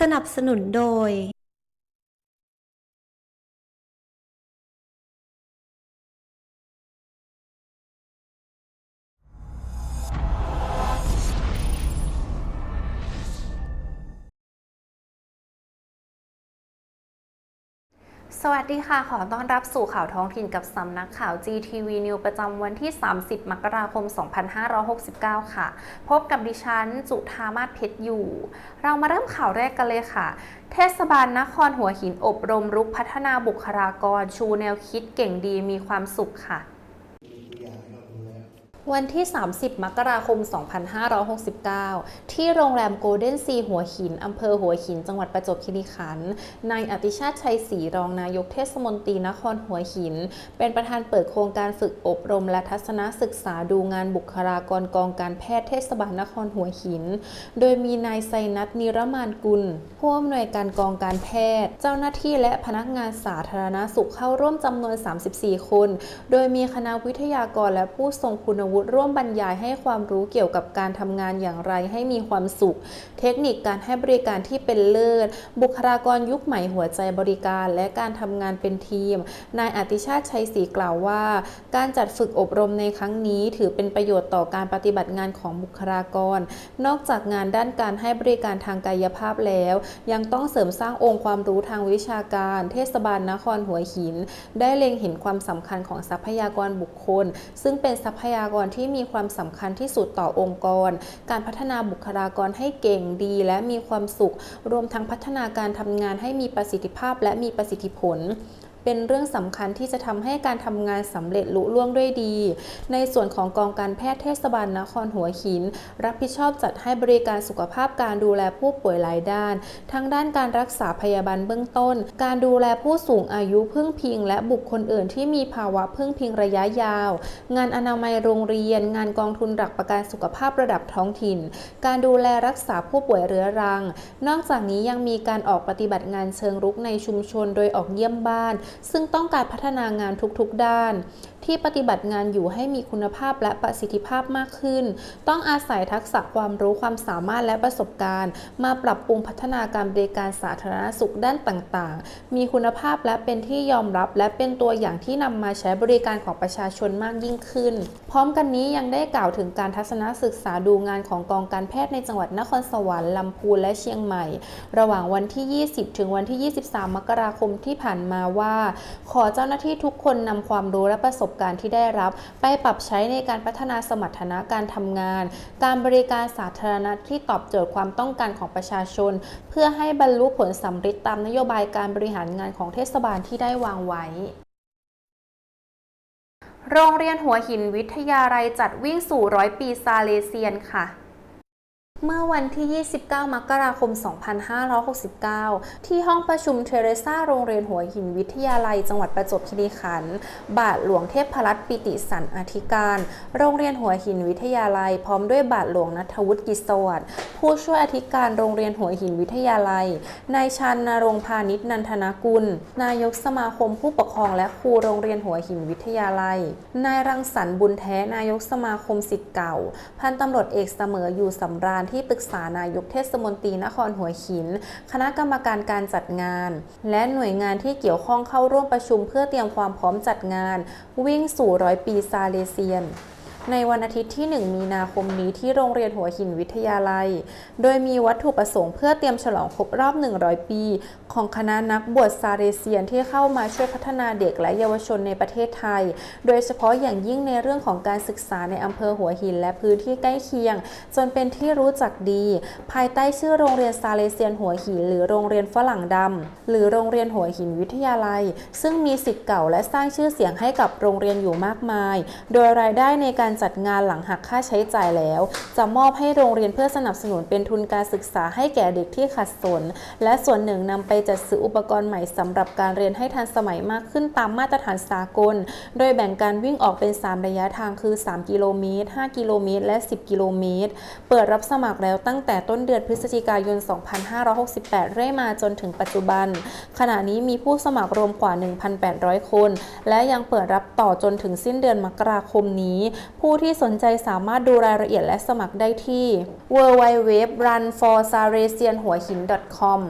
สนับสนุนโดย สวัสดีค่ะ ขอต้อนรับสู่ข่าวท้องถิ่นกับสำนักข่าว GTV News ประจำวันที่ 30 มกราคม 2569 ค่ะ พบกับดิฉัน จุธามาศเพชรอยู่ เรามาเริ่มข่าวแรกกันเลยค่ะ เทศบาลนครหัวหินอบรมรุกพัฒนาบุคลากร ชูแนวคิดเก่งดีมีความสุขค่ะ วันที่ 30 มกราคม 2569 ที่โรงแรมโกลเด้นซีหัวหิน อำเภอหัวหิน จังหวัดประจวบคีรีขันธ์ นายอติชาติชัยศรีรองนายกเทศมนตรีนครหัวหิน เป็นประธานเปิดโครงการฝึกอบรมและทัศนศึกษาดูงานบุคลากรกองการแพทย์เทศบาลนครหัวหิน โดยมีนายไซนัทนิรมานกุล ผู้อำนวยการกองการแพทย์ เจ้าหน้าที่และพนักงานสาธารณสุขเข้าร่วมจำนวน 34 คน โดยมีคณะวิทยากรและผู้ทรงคุณวุฒิร่วมบรรยายให้ความรู้เกี่ยวกับการทำงานอย่างไรให้มีความสุข เทคนิคการให้บริการที่เป็นเลิศ บุคลากรยุคใหม่หัวใจบริการ และการทำงานเป็นทีม นายอติชาติชัยศรีกล่าวว่า การจัดฝึกอบรมในครั้งนี้ ถือเป็นประโยชน์ต่อการปฏิบัติงานของบุคลากร นอกจากงานด้านการให้บริการทางกายภาพแล้ว ยังต้องเสริมสร้างองค์ความรู้ทางวิชาการ เทศบาลนครหัวหิน ได้เล็งเห็นความสำคัญของทรัพยากรบุคคล ซึ่งเป็นทรัพยากรที่มีความสำคัญที่สุดต่อองค์กร การพัฒนาบุคลากรให้เก่งดีและมีความสุข รวมทั้งพัฒนาการทำงานให้มีประสิทธิภาพและมีประสิทธิผล เป็นเรื่องสำคัญที่จะทำให้การทำงานสำเร็จลุล่วงด้วยดี ในส่วนของกองการแพทย์เทศบาลนครหัวหิน รับผิดชอบจัดให้บริการสุขภาพการดูแลผู้ป่วยหลายด้าน ทั้งด้านการรักษาพยาบาลเบื้องต้น การดูแลผู้สูงอายุพึ่งพิง และบุคคลอื่นที่มีภาวะพึ่งพิงระยะยาว งานอนามัยโรงเรียน งานกองทุนหลักประกันสุขภาพระดับท้องถิ่น การดูแลรักษาผู้ป่วยเรื้อรัง นอกจากนี้ยังมีการออกปฏิบัติงานเชิงรุกในชุมชนโดยออกเยี่ยมบ้านซึ่งต้องการพัฒนางานทุกๆด้าน ที่ปฏิบัติงานอยู่ให้มีคุณภาพและประสิทธิภาพมากขึ้น ต้องอาศัยทักษะความรู้ความสามารถและประสบการณ์ มาปรับปรุงพัฒนาการบริการสาธารณสุขด้านต่างๆ มีคุณภาพและเป็นที่ยอมรับ และเป็นตัวอย่างที่นำมาใช้บริการของประชาชนมากยิ่งขึ้น พร้อมกันนี้ยังได้กล่าวถึงการทัศนศึกษาดูงานของกองการแพทย์ในจังหวัดนครสวรรค์ลำพูนและเชียงใหม่ ระหว่างวันที่ 20 ถึงวันที่ 23 มกราคมที่ผ่านมาว่า ขอเจ้าหน้าที่ทุกคนนำความรู้และประสบการณ์ที่ได้รับ ไปปรับใช้ในการพัฒนาสมรรถนะการทำงาน การบริการสาธารณะที่ตอบโจทย์ความต้องการของประชาชน เพื่อให้บรรลุผลสำเร็จตามนโยบายการบริหารงานของเทศบาลที่ได้วางไว้โรงเรียนหัวหินวิทยาลัยจัดวิ่งสู่ร้อยปีซาเลเซียนค่ะ เมื่อวันที่ 29 มกราคม 2569 ที่ห้องประชุมเทเรซาโรงเรียนหัวหินวิทยาลัย จังหวัดประจวบคีรีขันธ์ บาทหลวงเทพรัตน์ปิติสันอธิการ โรงเรียนหัวหินวิทยาลัย พร้อมด้วยบาทหลวงนัทวุฒิกิจสวัสดิ์ผู้ช่วยอธิการโรงเรียนหัวหินวิทยาลัย นายชันนรงพาณิชนันทนากุล นายกสมาคมผู้ปกครองและครูโรงเรียนหัวหินวิทยาลัย นายรังสรรค์บุญแท้ นายกสมาคมสิทธิ์เก่า พันตำรวจเอกเสมออยู่สำราญที่ปรึกษานายกเทศมนตรีนครหัวหิน คณะกรรมการการจัดงาน และหน่วยงานที่เกี่ยวข้องเข้าร่วมประชุมเพื่อเตรียมความพร้อมจัดงาน วิ่งสู่ร้อยปีซาเลเซียน ในวันอาทิตย์ที่ 1 มีนาคมนี้ที่โรงเรียนหัวหินวิทยาลัย โดยมีวัตถุประสงค์เพื่อเตรียมฉลองครบรอบ 100 ปี ของคณะนักบวชซาเรเซียนที่เข้ามาช่วยพัฒนาเด็กและเยาวชนในประเทศไทย โดยเฉพาะอย่างยิ่งในเรื่องของการศึกษาในอำเภอหัวหินและพื้นที่ใกล้เคียง จนเป็นที่รู้จักดี ภายใต้ชื่อโรงเรียนซาเลเซียนหัวหิน หรือโรงเรียนฝรั่งดำหรือโรงเรียนหัวหินวิทยาลัย ซึ่งมีสิทธิ์เก่าและสร้างชื่อเสียงให้กับโรงเรียนอยู่มากมาย โดยรายได้ในการจัดงานหลังหักค่าใช้จ่ายแล้ว จะมอบให้โรงเรียนเพื่อสนับสนุนเป็นทุนการศึกษาให้แก่เด็กที่ขัดสน และส่วนหนึ่งนำไปจัดซื้ออุปกรณ์ใหม่สำหรับการเรียนให้ทันสมัยมากขึ้นตามมาตรฐานสากล โดยแบ่งการวิ่งออกเป็น 3 ระยะทางคือ 3 กิโลเมตร 5 กิโลเมตร และ 10 กิโลเมตร เปิดรับสมัครแล้วตั้งแต่ต้นเดือนพฤศจิกายน 2568 เรื่อยมาจนถึงปัจจุบัน ขณะนี้มีผู้สมัครรวมกว่า 1,800 คน และยังเปิดรับต่อจนถึงสิ้นเดือนมกราคมนี้ผู้ผู้ที่สนใจสามารถดูรายละเอียดและสมัครได้ที่ w w w r u n f o r s a r a s i a n h u a h i n c o m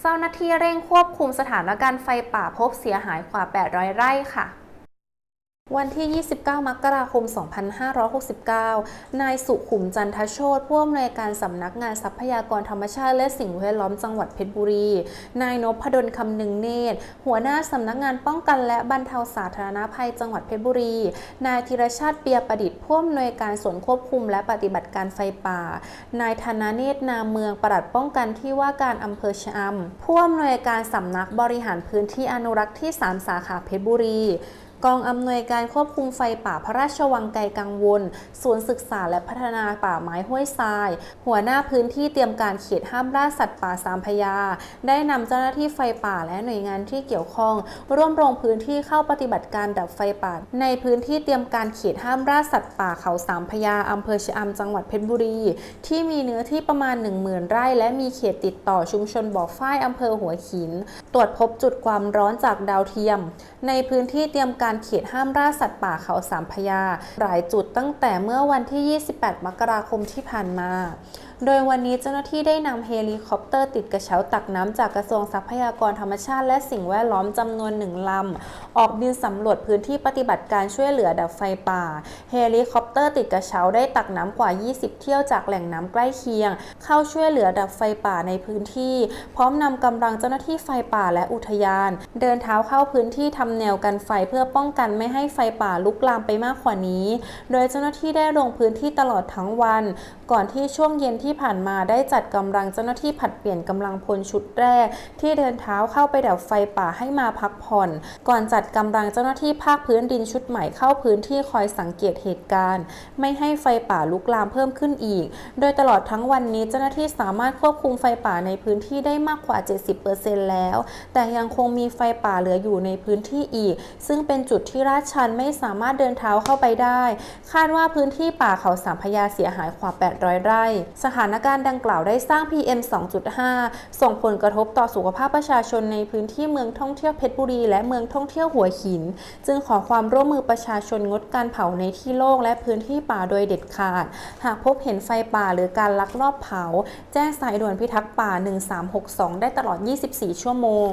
เจ้าหน้าที่เร่งควบคุมสถานการณ์ไฟป่าพบเสียหายกว่า 800 ไร่ค่ะ วันที่ 29 มกราคม 2569 นายสุขุมจันทโชตผู้อำนวยการสำนักงานทรัพยากรธรรมชาติและสิ่งแวดล้อมจังหวัดเพชรบุรี นายนพดลคำนึงเนตร หัวหน้าสำนักงานป้องกันและบรรเทาสาธารณภัยจังหวัดเพชรบุรี นายธีรชาติเปียประดิษฐ์ผู้อำนวยการส่วนควบคุมและปฏิบัติการไฟป่า นายธนาเนตรนามเมืองปลัดป้องกันที่ว่าการอำเภอชะอำผู้อำนวยการสำนักบริหารพื้นที่อนุรักษ์ที่ 3 สาขาเพชรบุรี กองอำนวยการควบคุมไฟป่าพระราชวังไกลกังวลศูนย์ศึกษาและพัฒนาป่าไม้ห้วยทราย หัวหน้าพื้นที่เตรียมการเขตห้ามล่าสัตว์ป่าสามพยา ได้นำเจ้าหน้าที่ไฟป่าและหน่วยงานที่เกี่ยวข้อง ร่วมลงพื้นที่เข้าปฏิบัติการดับไฟป่า ในพื้นที่เตรียมการเขตห้ามล่าสัตว์ป่าเขาสามพยาอำเภอชะอำจังหวัดเพชรบุรี ที่มีเนื้อที่ประมาณ 10,000 ไร่ และมีเขตติดต่อชุมชนบ่อฝ้ายอำเภอหัวหิน ตรวจพบจุดความร้อนจากดาวเทียม ในพื้นที่เตรียมการเขตห้ามล่าสัตว์ป่าเขาสามพยา หลายจุดตั้งแต่เมื่อวันที่ 28 มกราคมที่ผ่านมา โดยวันนี้เจ้าหน้าที่ได้นำเฮลิคอปเตอร์ติดกระเช้าตักน้ำจากกระทรวงทรัพยากรธรรมชาติและสิ่งแวดล้อมจำนวนหนึ่งลำ ออกบินสำรวจพื้นที่ปฏิบัติการช่วยเหลือดับไฟป่า เฮลิคอปเตอร์ติดกระเช้าได้ตักน้ำกว่า 20 เที่ยวจากแหล่งน้ำใกล้เคียง เข้าช่วยเหลือดับไฟป่าในพื้นที่ พร้อมนำกำลังเจ้าหน้าที่ไฟป่าและอุทยาน เดินเท้าเข้าพื้นที่ทำแนวกันไฟเพื่อป้องกันไม่ให้ไฟป่าลุกลามไปมากกว่านี้ โดยเจ้าหน้าที่ได้ลงพื้นที่ตลอดทั้งวัน ก่อนที่ช่วงเย็นที่ผ่านมาได้จัดกำลังเจ้าหน้าที่ผัดเปลี่ยนกำลังพลชุดแรก ที่เดินเท้าเข้าไปดับไฟป่าให้มาพักผ่อน ก่อนจัดกำลังเจ้าหน้าที่ภาคพื้นดินชุดใหม่เข้าพื้นที่คอยสังเกตเหตุการณ์ ไม่ให้ไฟป่าลุกลามเพิ่มขึ้นอีก โดยตลอดทั้งวันนี้เจ้าหน้าที่สามารถควบคุมไฟป่าในพื้นที่ได้มากกว่า 70%แล้ว แต่ยังคงมีไฟป่าเหลืออยู่ในพื้นที่อีก ซึ่งเป็นจุดที่ลาดชันไม่สามารถเดินเท้าเข้าไปได้ คาดว่าพื้นที่ป่าเขาสามพยาเสียหายกว่า 800 ไร่สถานการณ์ดังกล่าวได้สร้าง PM 2.5 ส่งผลกระทบต่อสุขภาพประชาชนในพื้นที่เมืองท่องเที่ยวเพชรบุรี และเมืองท่องเที่ยวหัวหิน จึงขอความร่วมมือประชาชนงดการเผาในที่โล่งและพื้นที่ป่าโดยเด็ดขาด หากพบเห็นไฟป่าหรือการลักลอบเผา แจ้งสายด่วนพิทักษ์ป่า 1362 ได้ตลอด 24 ชั่วโมง